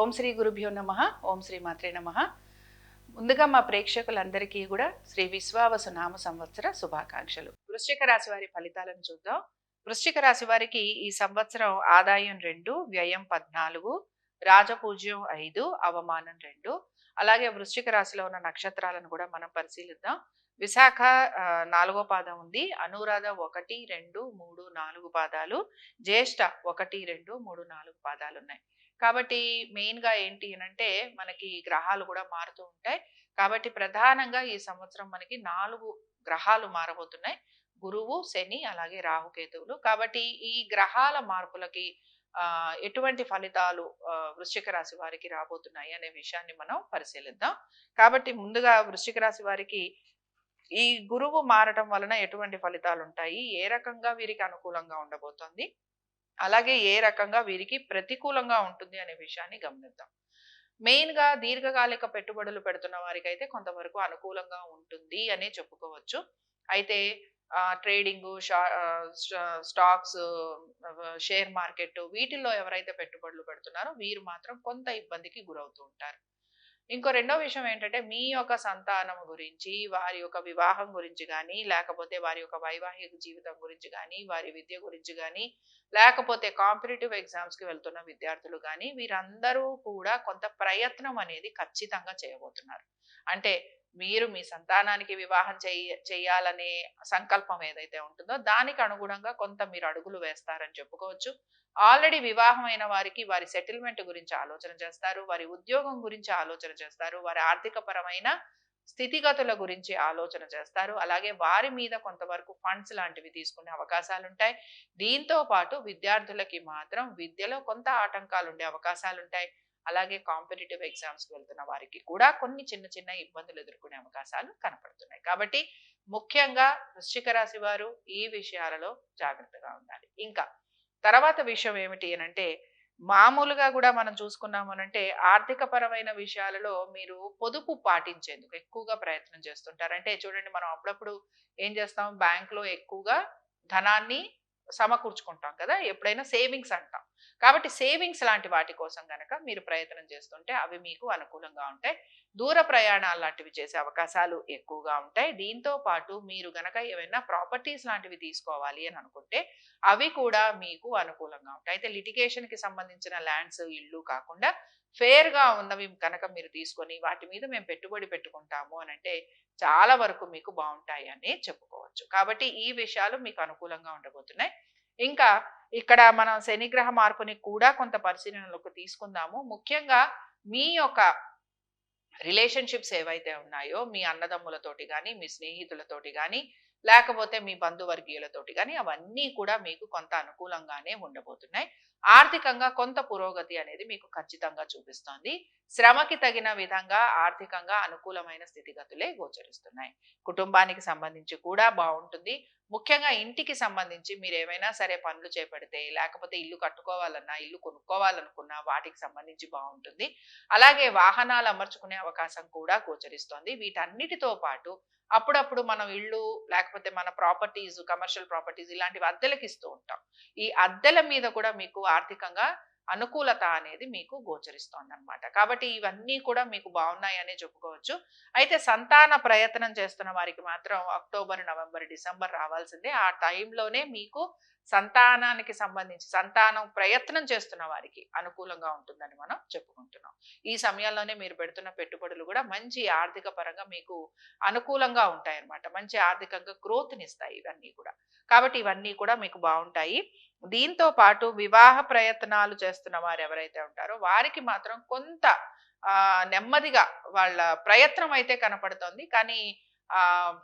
ఓం శ్రీ గురుభ్యో నమ ఓం శ్రీ మాత్రే నమ. ముందుగా మా ప్రేక్షకులందరికీ కూడా శ్రీ విశ్వావసు నామ సంవత్సర శుభాకాంక్షలు. వృశ్చిక రాశి వారి ఫలితాలను చూద్దాం. వృశ్చిక రాశి వారికి ఈ సంవత్సరం ఆదాయం రెండు వ్యయం పద్నాలుగు రాజపూజ్యం ఐదు అవమానం రెండు. అలాగే వృశ్చిక రాశిలో ఉన్న నక్షత్రాలను కూడా మనం పరిశీలిద్దాం. విశాఖ నాలుగో పాదం ఉంది. అనురాధ ఒకటి రెండు మూడు నాలుగు పాదాలు. జ్యేష్ఠ ఒకటి రెండు మూడు నాలుగు పాదాలు ఉన్నాయి. కాబట్టి మెయిన్గా ఏంటి అని అంటే మనకి గ్రహాలు కూడా మారుతూ ఉంటాయి. కాబట్టి ప్రధానంగా ఈ సంవత్సరం మనకి నాలుగు గ్రహాలు మారబోతున్నాయి. గురువు శని అలాగే రాహుకేతువులు. కాబట్టి ఈ గ్రహాల మార్పులకి ఎటువంటి ఫలితాలు వృశ్చిక రాశి వారికి రాబోతున్నాయి అనే విషయాన్ని మనం పరిశీలిద్దాం. కాబట్టి ముందుగా వృశ్చిక రాశి వారికి ఈ గురువు మారటం వలన ఎటువంటి ఫలితాలు ఉంటాయి? ఏ రకంగా వీరికి అనుకూలంగా ఉండబోతోంది? అలాగే ఏ రకంగా వీరికి ప్రతికూలంగా ఉంటుంది అనే విషయాన్ని గమనిద్దాం. మెయిన్గా దీర్ఘకాలిక పెట్టుబడులు పెడుతున్న వారికి అయితే కొంతవరకు అనుకూలంగా ఉంటుంది అనే చెప్పుకోవచ్చు. అయితే ట్రేడింగ్ స్టాక్స్ షేర్ మార్కెట్ వీటిల్లో ఎవరైతే పెట్టుబడులు పెడుతున్నారో వీరు మాత్రం కొంత ఇబ్బందికి గురవుతూ ఉంటారు. ఇంకో రెండో విషయం ఏంటంటే మీ యొక్క సంతానం గురించి వారి యొక్క వివాహం గురించి కానీ లేకపోతే వారి యొక్క వైవాహిక జీవితం గురించి కానీ వారి విద్య గురించి కానీ లేకపోతే కాంపిటేటివ్ ఎగ్జామ్స్కి వెళ్తున్న విద్యార్థులు కానీ వీరందరూ కూడా కొంత ప్రయత్నం అనేది ఖచ్చితంగా చేయబోతున్నారు. అంటే మీరు మీ సంతానానికి వివాహం చేయ చేయాలనే సంకల్పం ఏదైతే ఉంటుందో దానికి అనుగుణంగా కొంత మీరు అడుగులు వేస్తారని చెప్పుకోవచ్చు. ఆల్రెడీ వివాహమైన వారికి వారి సెటిల్మెంట్ గురించి ఆలోచన చేస్తారు వారి ఉద్యోగం గురించి ఆలోచన చేస్తారు వారి ఆర్థిక పరమైన స్థితిగతుల గురించి ఆలోచన చేస్తారు. అలాగే వారి మీద కొంతవరకు ఫండ్స్ లాంటివి తీసుకునే అవకాశాలు ఉంటాయి దీంతో పాటు విద్యార్థులకి మాత్రం విద్యలో కొంత ఆటంకాలు ఉండే అవకాశాలు ఉంటాయి అలాగే కాంపిటేటివ్ ఎగ్జామ్స్కి వెళ్తున్న వారికి కూడా కొన్ని చిన్న చిన్న ఇబ్బందులు ఎదుర్కొనే అవకాశాలు కనపడుతున్నాయి. కాబట్టి ముఖ్యంగా వృశ్చిక రాశి వారు ఈ విషయాలలో జాగ్రత్తగా ఉండాలి. ఇంకా తర్వాత విషయం ఏమిటి అని అంటే మామూలుగా కూడా మనం చూసుకున్నాము అనంటే ఆర్థిక పరమైన విషయాలలో మీరు పొదుపు పాటించేందుకు ఎక్కువగా ప్రయత్నం చేస్తుంటారు. అంటే చూడండి మనం అప్పుడప్పుడు ఏం చేస్తాం? బ్యాంకులో ఎక్కువగా ధనాన్ని సమకూర్చుకుంటాం కదా ఎప్పుడైనా సేవింగ్స్ అంటాం. కాబట్టి సేవింగ్స్ లాంటి వాటి కోసం కనుక మీరు ప్రయత్నం చేస్తుంటే అవి మీకు అనుకూలంగా ఉంటాయి. దూర ప్రయాణాలు లాంటివి చేసే అవకాశాలు ఎక్కువగా ఉంటాయి. దీంతో పాటు మీరు గనక ఏమైనా ప్రాపర్టీస్ లాంటివి తీసుకోవాలి అని అనుకుంటే అవి కూడా మీకు అనుకూలంగా ఉంటాయి. అయితే లిటిగేషన్కి సంబంధించిన ల్యాండ్స్ ఇల్లు కాకుండా ఫేర్గా ఉన్నవి కనుక మీరు తీసుకొని వాటి మీద మేము పెట్టుబడి పెట్టుకుంటాము అని అంటే చాలా వరకు మీకు బాగుంటాయి అని చెప్పుకోవచ్చు. కాబట్టి ఈ విషయాలు మీకు అనుకూలంగా ఉండబోతున్నాయి. ఇంకా ఇక్కడ మనం శనిగ్రహ మార్పుని కూడా కొంత పరిశీలనలోకి తీసుకుందాము. ముఖ్యంగా మీ యొక్క రిలేషన్షిప్స్ ఏవైతే ఉన్నాయో మీ అన్నదమ్ములతోటి కానీ మీ స్నేహితులతోటి కానీ లేకపోతే మీ బంధువర్గీయులతోటి కానీ అవన్నీ కూడా మీకు కొంత అనుకూలంగానే ఉండబోతున్నాయి. ఆర్థికంగా కొంత పురోగతి అనేది మీకు ఖచ్చితంగా చూపిస్తోంది. శ్రమకి తగిన విధంగా ఆర్థికంగా అనుకూలమైన స్థితిగతులే గోచరిస్తున్నాయి. కుటుంబానికి సంబంధించి కూడా బాగుంటుంది. ముఖ్యంగా ఇంటికి సంబంధించి మీరు ఏమైనా సరే పనులు చేపడితే లేకపోతే ఇల్లు కట్టుకోవాలన్నా ఇల్లు కొనుక్కోవాలనుకున్నా వాటికి సంబంధించి బాగుంటుంది. అలాగే వాహనాలు అమర్చుకునే అవకాశం కూడా గోచరిస్తోంది. వీటన్నిటితో పాటు అప్పుడప్పుడు మనం ఇళ్ళు లేకపోతే మన ప్రాపర్టీస్ కమర్షియల్ ప్రాపర్టీస్ ఇలాంటివి అద్దెలకు ఇస్తూ ఉంటాం. ఈ అద్దెల మీద కూడా మీకు ఆర్థికంగా అనుకూలత అనేది మీకు గోచరిస్తోంది అనమాట కాబట్టి ఇవన్నీ కూడా మీకు బాగున్నాయనే చెప్పుకోవచ్చు. అయితే సంతాన ప్రయత్నం చేస్తున్న వారికి మాత్రం అక్టోబర్ నవంబర్ డిసెంబర్ రావాల్సిందే. ఆ టైంలోనే మీకు సంతానానికి సంబంధించి సంతానం ప్రయత్నం చేస్తున్న వారికి అనుకూలంగా ఉంటుందని మనం చెప్పుకుంటున్నాం. ఈ సమయంలోనే మీరు పెడుతున్న పెట్టుబడులు కూడా మంచి ఆర్థిక పరంగా మీకు అనుకూలంగా ఉంటాయి అన్నమాట మంచి ఆర్థికంగా గ్రోత్ని ఇస్తాయి ఇవన్నీ కూడా. కాబట్టి ఇవన్నీ కూడా మీకు బాగుంటాయి. దీంతో పాటు వివాహ ప్రయత్నాలు చేస్తున్న వారు ఎవరైతే ఉంటారో వారికి మాత్రం కొంత నెమ్మదిగా వాళ్ళ ప్రయత్నం అయితే కనపడుతోంది. కానీ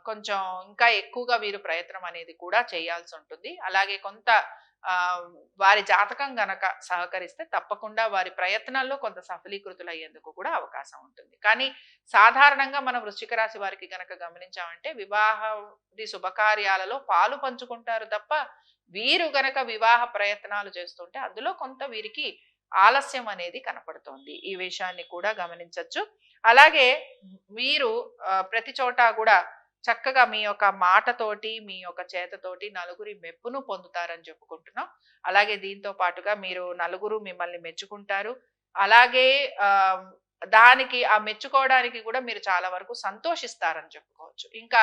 కొంచెం ఇంకా ఎక్కువగా వీరు ప్రయత్నం అనేది కూడా చేయాల్సి ఉంటుంది. అలాగే కొంత వారి జాతకం గనక సహకరిస్తే తప్పకుండా వారి ప్రయత్నాల్లో కొంత సఫలీకృతులు అయ్యేందుకు కూడా అవకాశం ఉంటుంది. కానీ సాధారణంగా మన వృశ్చిక రాశి వారికి గనక గమనించామంటే వివాహది శుభకార్యాలలో పాలు పంచుకుంటారు తప్ప వీరు గనక వివాహ ప్రయత్నాలు చేస్తుంటే అందులో కొంత వీరికి ఆలస్యం అనేది కనపడుతోంది. ఈ విషయాన్ని కూడా గమనించవచ్చు అలాగే మీరు ప్రతి చోట కూడా చక్కగా మీ యొక్క మాటతోటి మీ యొక్క చేతతోటి నలుగురి మెప్పును పొందుతారని చెప్పుకుంటున్నాం. అలాగే దీంతో పాటుగా మీరు నలుగురు మిమ్మల్ని మెచ్చుకుంటారు. అలాగే దానికి ఆ మెచ్చుకోవడానికి కూడా మీరు చాలా వరకు సంతోషిస్తారని చెప్పుకోవచ్చు. ఇంకా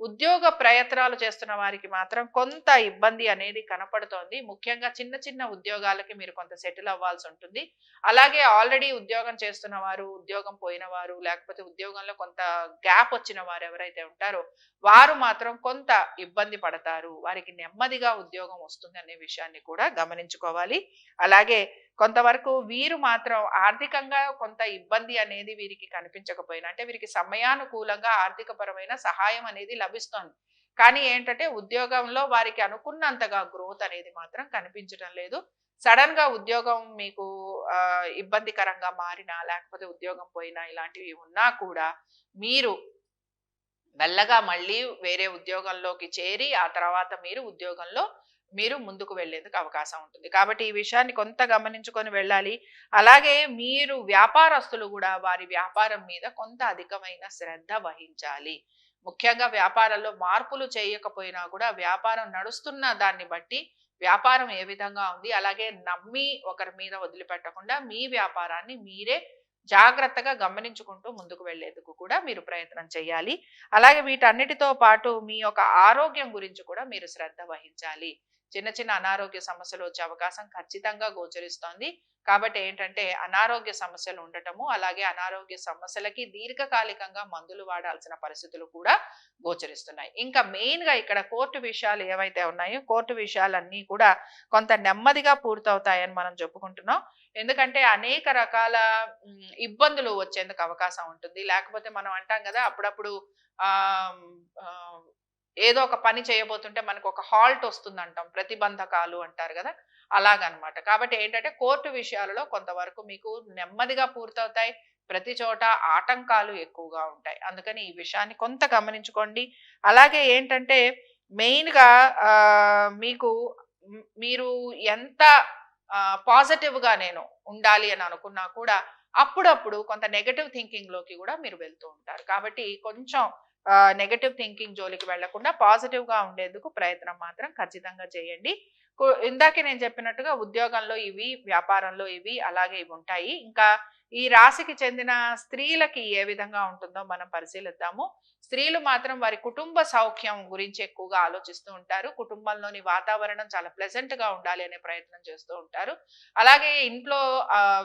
ఉద్యోగ ప్రయత్నాలు చేస్తున్న వారికి మాత్రం కొంత ఇబ్బంది అనేది కనపడుతోంది. ముఖ్యంగా చిన్న చిన్న ఉద్యోగాలకి మీరు కొంత సెటిల్ అవ్వాల్సి ఉంటుంది. అలాగే ఆల్రెడీ ఉద్యోగం చేస్తున్న వారు ఉద్యోగం పోయిన వారు లేకపోతే ఉద్యోగంలో కొంత గ్యాప్ వచ్చిన వారు ఎవరైతే ఉంటారో వారు మాత్రం కొంత ఇబ్బంది పడతారు. వారికి నెమ్మదిగా ఉద్యోగం వస్తుంది అనే విషయాన్ని కూడా గమనించుకోవాలి. అలాగే కొంతవరకు వీరు మాత్రం ఆర్థికంగా కొంత ఇబ్బంది అనేది వీరికి కనిపించకపోయినా అంటే వీరికి సమయానుకూలంగా ఆర్థికపరమైన సహాయం అనేది లభిస్తోంది. కానీ ఏంటంటే ఉద్యోగంలో వారికి అనుకున్నంతగా గ్రోత్ అనేది మాత్రం కనిపించడం లేదు. సడన్గా ఉద్యోగం మీకు ఇబ్బందికరంగా మారినా లేకపోతే ఉద్యోగం పోయినా ఇలాంటివి ఉన్నా కూడా మీరు మెల్లగా మళ్ళీ వేరే ఉద్యోగంలోకి చేరి ఆ తర్వాత మీరు ఉద్యోగంలో మీరు ముందుకు వెళ్ళేందుకు అవకాశం ఉంటుంది. కాబట్టి ఈ విషయాన్ని కొంత గమనించుకొని వెళ్ళాలి. అలాగే మీరు వ్యాపారస్తులు కూడా వారి వ్యాపారం మీద కొంత అధికమైన శ్రద్ధ వహించాలి. ముఖ్యంగా వ్యాపారంలో మార్పులు చేయకపోయినా కూడా వ్యాపారం నడుస్తున్న దాన్ని బట్టి వ్యాపారం ఏ విధంగా ఉంది అలాగే నమ్మి ఒకరి మీద వదిలిపెట్టకుండా మీ వ్యాపారాన్ని మీరే జాగ్రత్తగా గమనించుకుంటూ ముందుకు వెళ్ళేందుకు కూడా మీరు ప్రయత్నం చేయాలి. అలాగే వీటన్నిటితో పాటు మీ యొక్క ఆరోగ్యం గురించి కూడా మీరు శ్రద్ధ వహించాలి. చిన్న చిన్న అనారోగ్య సమస్యలు వచ్చే అవకాశం ఖచ్చితంగా గోచరిస్తోంది. కాబట్టి ఏంటంటే అనారోగ్య సమస్యలు ఉండటము అలాగే అనారోగ్య సమస్యలకి దీర్ఘకాలికంగా మందులు వాడాల్సిన పరిస్థితులు కూడా గోచరిస్తున్నాయి. ఇంకా మెయిన్గా ఇక్కడ కోర్టు విషయాలు ఏవైతే ఉన్నాయో కోర్టు విషయాలన్నీ కూడా కొంత నెమ్మదిగా పూర్తవుతాయని మనం చెప్పుకుంటున్నాం. ఎందుకంటే అనేక రకాల ఇబ్బందులు వచ్చేందుకు అవకాశం ఉంటుంది. లేకపోతే మనం అంటాం కదా అప్పుడప్పుడు ఏదో ఒక పని చేయబోతుంటే మనకు ఒక హాల్ట్ వస్తుంది అంటాం ప్రతిబంధకాలు అంటారు కదా? అలాగనమాట. కాబట్టి ఏంటంటే కోర్టు విషయాలలో కొంతవరకు మీకు నెమ్మదిగా పూర్తవుతాయి. ప్రతి చోట ఆటంకాలు ఎక్కువగా ఉంటాయి. అందుకని ఈ విషయాన్ని కొంత గమనించుకోండి. అలాగే ఏంటంటే మెయిన్గా మీకు మీరు ఎంత పాజిటివ్గా నేను ఉండాలి అని అనుకున్నా కూడా అప్పుడప్పుడు కొంత నెగటివ్ థింకింగ్లోకి కూడా మీరు వెళ్తూ ఉంటారు. కాబట్టి కొంచెం నెగటివ్ థింకింగ్ జోలికి వెళ్ళకుండా పాజిటివ్గా ఉండేందుకు ప్రయత్నం మాత్రం ఖచ్చితంగా చేయండి. ఇందాక ఇందాకే నేను చెప్పినట్టుగా ఉద్యోగంలో ఇవి వ్యాపారంలో ఇవి అలాగే ఇవి ఉంటాయి. ఇంకా ఈ రాశికి చెందిన స్త్రీలకి ఏ విధంగా ఉంటుందో మనం పరిశీలిద్దాము. స్త్రీలు మాత్రం వారి కుటుంబ సౌఖ్యం గురించి ఎక్కువగా ఆలోచిస్తూ ఉంటారు. కుటుంబంలోని వాతావరణం చాలా ప్లెజెంట్గా ఉండాలి అనే ప్రయత్నం చేస్తూ ఉంటారు. అలాగే ఇంట్లో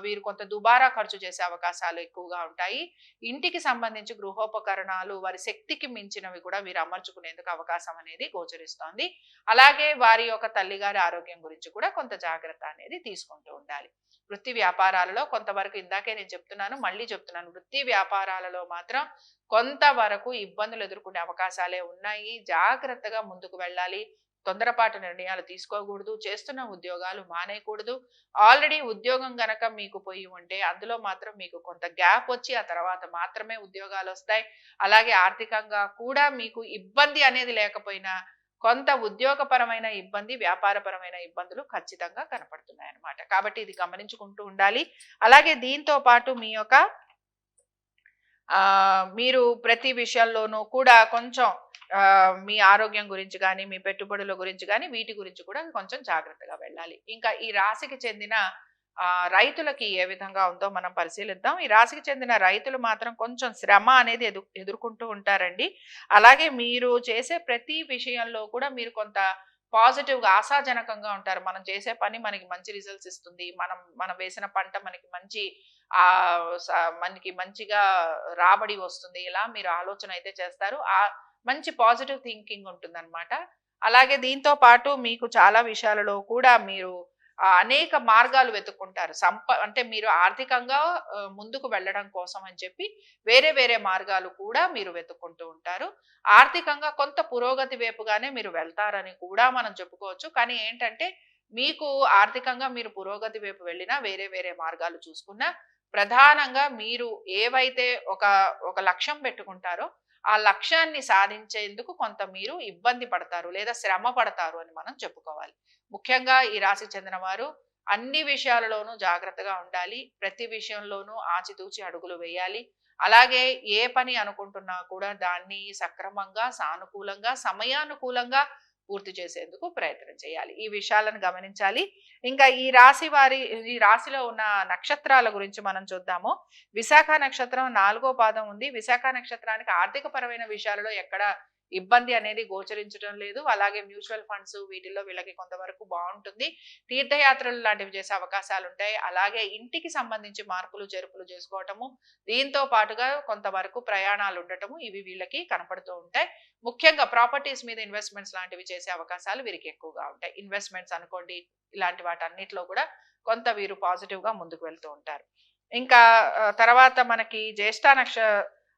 వీరు కొంత దుబారా ఖర్చు చేసే అవకాశాలు ఎక్కువగా ఉంటాయి. ఇంటికి సంబంధించి గృహోపకరణాలు వారి శక్తికి మించినవి కూడా వీరు అమర్చుకునేందుకు అవకాశం అనేది గోచరిస్తోంది. అలాగే వారి యొక్క తల్లిగారి ఆరోగ్యం గురించి కూడా కొంత జాగ్రత్త అనేది తీసుకుంటూ ఉండాలి. వృత్తి వ్యాపారాలలో కొంతవరకు ఇందాకే నేను చెప్తున్నాను మళ్ళీ చెప్తున్నాను. వృత్తి వ్యాపారాలలో మాత్రం కొంతవరకు ఇబ్బందులు ఎదుర్కొనే అవకాశాలే ఉన్నాయి. జాగ్రత్తగా ముందుకు వెళ్ళాలి. తొందరపాటు నిర్ణయాలు తీసుకోకూడదు. చేస్తున్న ఉద్యోగాలు మానేయకూడదు. ఆల్రెడీ ఉద్యోగం గనక మీకు పోయి ఉంటే అందులో మాత్రం మీకు కొంత గ్యాప్ వచ్చి ఆ తర్వాత మాత్రమే ఉద్యోగాలు వస్తాయి. అలాగే ఆర్థికంగా కూడా మీకు ఇబ్బంది అనేది లేకపోయినా కొంత ఉద్యోగపరమైన ఇబ్బంది వ్యాపారపరమైన ఇబ్బందులు ఖచ్చితంగా కనపడుతున్నాయి అన్నమాట కాబట్టి ఇది గమనించుకుంటూ ఉండాలి. అలాగే దీంతో పాటు మీ యొక్క మీరు ప్రతి విషయంలోనూ కూడా కొంచెం మీ ఆరోగ్యం గురించి కానీ మీ పెట్టుబడుల గురించి కానీ వీటి గురించి కూడా కొంచెం జాగ్రత్తగా వెళ్ళాలి. ఇంకా ఈ రాశికి చెందిన రైతులకి ఏ విధంగా ఉందో మనం పరిశీలిద్దాం. ఈ రాశికి చెందిన రైతులు మాత్రం కొంచెం శ్రమ అనేది ఎదు ఎదుర్కొంటూ ఉంటారండి. అలాగే మీరు చేసే ప్రతి విషయంలో కూడా మీరు కొంత పాజిటివ్గా ఆశాజనకంగా ఉంటారు. మనం చేసే పని మనకి మంచి రిజల్ట్స్ ఇస్తుంది. మనం మనం వేసిన పంట మనకి మంచి మనకి మంచిగా రాబడి వస్తుంది. ఇలా మీరు ఆలోచన అయితే చేస్తారు. ఆ మంచి పాజిటివ్ థింకింగ్ ఉంటుందన్నమాట. అలాగే దీంతో పాటు మీకు చాలా విషయాలలో కూడా మీరు అనేక మార్గాలు వెతుక్కుంటారు. సంప అంటే మీరు ఆర్థికంగా ముందుకు వెళ్ళడం కోసం అని చెప్పి వేరే వేరే మార్గాలు కూడా మీరు వెతుక్కుంటూ ఉంటారు. ఆర్థికంగా కొంత పురోగతి వైపుగానే మీరు వెళ్తారని కూడా మనం చెప్పుకోవచ్చు. కానీ ఏంటంటే మీకు ఆర్థికంగా మీరు పురోగతి వైపు వెళ్ళినా వేరే వేరే మార్గాలు చూసుకున్నా ప్రధానంగా మీరు ఏవైతే ఒక ఒక లక్ష్యం పెట్టుకుంటారో ఆ లక్ష్యాన్ని సాధించేందుకు కొంత మీరు ఇబ్బంది పడతారు లేదా శ్రమ పడతారు అని మనం చెప్పుకోవాలి. ముఖ్యంగా ఈ రాశికి చెందిన వారు అన్ని విషయాలలోనూ జాగ్రత్తగా ఉండాలి. ప్రతి విషయంలోనూ ఆచితూచి అడుగులు వేయాలి. అలాగే ఏ పని అనుకుంటున్నా కూడా దాన్ని సక్రమంగా సానుకూలంగా సమయానుకూలంగా పూర్తి చేసేందుకు ప్రయత్నం చేయాలి. ఈ విషయాలను గమనించాలి. ఇంకా ఈ రాశి వారి ఈ రాశిలో ఉన్న నక్షత్రాల గురించి మనం చూద్దాము. విశాఖ నక్షత్రం నాలుగో పాదం ఉంది. విశాఖ నక్షత్రానికి ఆర్థిక పరమైన విషయాలలో ఎక్కడ ఇబ్బంది అనేది గోచరించడం లేదు. అలాగే మ్యూచువల్ ఫండ్స్ వీటిల్లో వీళ్ళకి కొంతవరకు బాగుంటుంది. తీర్థయాత్రలు లాంటివి చేసే అవకాశాలు ఉంటాయి అలాగే ఇంటికి సంబంధించి మార్పులు చెరుపులు చేసుకోవటము దీంతో పాటుగా కొంతవరకు ప్రయాణాలు ఉండటము ఇవి వీళ్ళకి కనపడుతూ ఉంటాయి. ముఖ్యంగా ప్రాపర్టీస్ మీద ఇన్వెస్ట్మెంట్స్ లాంటివి చేసే అవకాశాలు వీరికి ఎక్కువగా ఉంటాయి. ఇన్వెస్ట్మెంట్స్ అనుకోండి ఇలాంటి వాటన్నిటిలో కూడా కొంత వీరు పాజిటివ్గా ముందుకు వెళ్తూ ఉంటారు. ఇంకా తర్వాత మనకి జ్యేష్ఠ నక్ష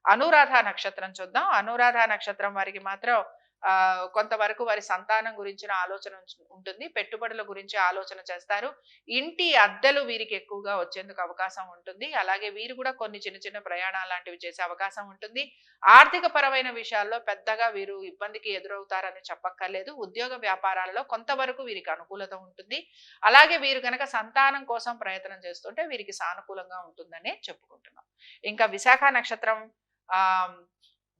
అనురాధ నక్షత్రం చూద్దాం. అనురాధ నక్షత్రం వారికి మాత్రం కొంతవరకు వారి సంతానం గురించిన ఆలోచన ఉంటుంది. పెట్టుబడుల గురించి ఆలోచన చేస్తారు. ఇంటి అద్దెలు వీరికి ఎక్కువగా వచ్చేందుకు అవకాశం ఉంటుంది. అలాగే వీరు కూడా కొన్ని చిన్న చిన్న ప్రయాణాలు లాంటివి చేసే అవకాశం ఉంటుంది. ఆర్థిక పరమైన విషయాల్లో పెద్దగా వీరు ఇబ్బందికి ఎదురవుతారని చెప్పక్కర్లేదు. ఉద్యోగ వ్యాపారాల్లో కొంతవరకు వీరికి అనుకూలత ఉంటుంది. అలాగే వీరు కనుక సంతానం కోసం ప్రయత్నం చేస్తుంటే వీరికి సానుకూలంగా ఉంటుందనే చెప్పుకుంటున్నాం. ఇంకా విశాఖ నక్షత్రం?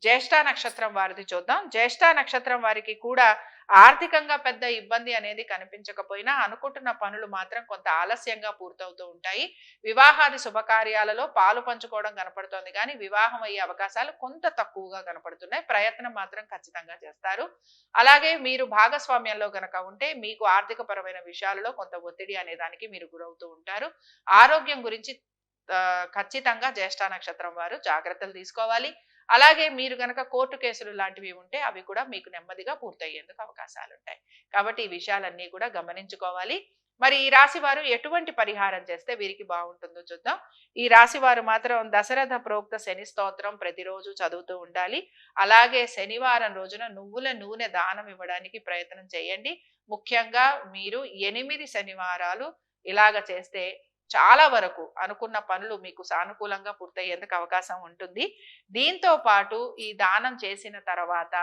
జ్యేష్ఠ నక్షత్రం వారిది చూద్దాం. జ్యేష్ఠ నక్షత్రం వారికి కూడా ఆర్థికంగా పెద్ద ఇబ్బంది అనేది కనిపించకపోయినా అనుకుంటున్న పనులు మాత్రం కొంత ఆలస్యంగా పూర్తవుతూ ఉంటాయి. వివాహాది శుభకార్యాలలో పాలు పంచుకోవడం కనపడుతోంది కానీ వివాహం అయ్యే అవకాశాలు కొంత తక్కువగా కనపడుతున్నాయి. ప్రయత్నం మాత్రం ఖచ్చితంగా చేస్తారు. అలాగే మీరు భాగస్వామ్యంలో గనక ఉంటే మీకు ఆర్థిక పరమైన విషయాలలో కొంత ఒత్తిడి అనే దానికి మీరు గురవుతూ ఉంటారు. ఆరోగ్యం గురించి ఖచ్చితంగా జ్యేష్ఠ నక్షత్రం వారు జాగ్రత్తలు తీసుకోవాలి. అలాగే మీరు గనక కోర్టు కేసులు లాంటివి ఉంటే అవి కూడా మీకు నెమ్మదిగా పూర్తయ్యేందుకు అవకాశాలు ఉంటాయి. కాబట్టి ఈ విషయాలన్నీ కూడా గమనించుకోవాలి. మరి ఈ రాశి వారు ఎటువంటి పరిహారం చేస్తే వీరికి బాగుంటుందో చూద్దాం. ఈ రాశి వారు మాత్రం దశరథ ప్రోక్త శని స్తోత్రం ప్రతిరోజు చదువుతూ ఉండాలి. అలాగే శనివారం రోజున నువ్వుల నూనె దానం ఇవ్వడానికి ప్రయత్నం చేయండి. ముఖ్యంగా మీరు ఎనిమిది శనివారాలు ఇలాగ చేస్తే చాలా వరకు అనుకున్న పనులు మీకు సానుకూలంగా పూర్తయ్యేందుకు అవకాశం ఉంటుంది. దీంతో పాటు ఈ దానం చేసిన తర్వాత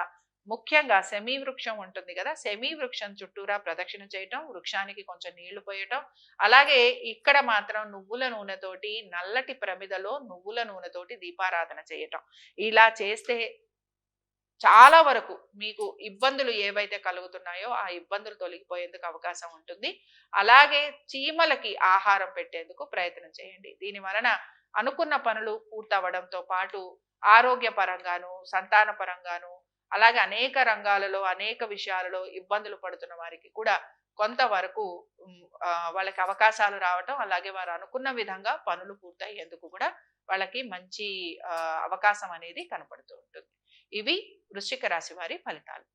ముఖ్యంగా సెమీ వృక్షం ఉంటుంది కదా సెమీ వృక్షం చుట్టూరా ప్రదక్షిణ చేయటం వృక్షానికి కొంచెం నీళ్ళు పోయటం అలాగే ఇక్కడ మాత్రం నువ్వుల నూనెతోటి నల్లటి ప్రమిదలో నువ్వుల నూనెతోటి దీపారాధన చేయటం. ఇలా చేస్తే చాలా వరకు మీకు ఇబ్బందులు ఏవైతే కలుగుతున్నాయో ఆ ఇబ్బందులు తొలగిపోయేందుకు అవకాశం ఉంటుంది. అలాగే చీమలకి ఆహారం పెట్టేందుకు ప్రయత్నం చేయండి. దీని వలన అనుకున్న పనులు పూర్తవడంతో పాటు ఆరోగ్య పరంగాను సంతాన పరంగాను అలాగే అనేక రంగాలలో అనేక విషయాలలో ఇబ్బందులు పడుతున్న వారికి కూడా కొంతవరకు వాళ్ళకి అవకాశాలు రావటం అలాగే వారు అనుకున్న విధంగా పనులు పూర్తయ్యేందుకు కూడా వాళ్ళకి మంచి అవకాశం అనేది కనపడుతూ ఉంటుంది. ఇవి వృశ్చిక రాశి వారి ఫలితాలు.